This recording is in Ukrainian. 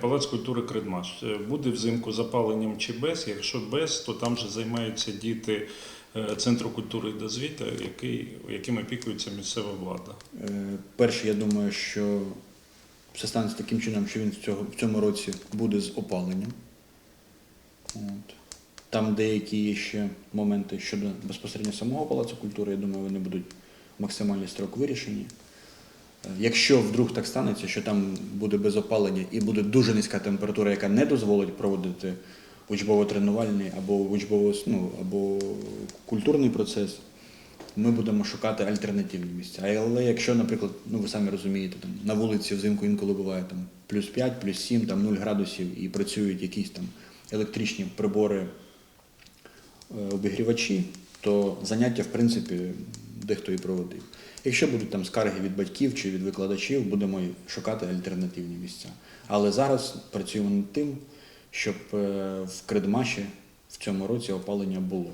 Палац культури Кредмаш. Е, Буде взимку з опаленням чи без? Якщо без, то там же займаються діти е, Центру культури і дозвіта, який, яким опікується місцева влада. Е, Перше, я думаю, що все станеться таким чином, що він в, цьому році буде з опаленням. От. Там деякі є ще моменти щодо безпосередньо самого Палацу культури, я думаю, вони будуть максимальний строк вирішені. Якщо вдруг так станеться, що там буде без опалення і буде дуже низька температура, яка не дозволить проводити учбово-тренувальний або учбово ну, або культурний процес, ми будемо шукати альтернативні місця. Але якщо, наприклад, ну ви самі розумієте, там на вулиці взимку інколи буває там плюс 5, плюс 7, там 0 градусів і працюють якісь там електричні прибори е, обігрівачі, то заняття, в принципі, дехто і проводив. Якщо будуть там скарги від батьків чи від викладачів, будемо шукати альтернативні місця. Але зараз працюємо над тим, щоб е, в Кредмаші в цьому році опалення було.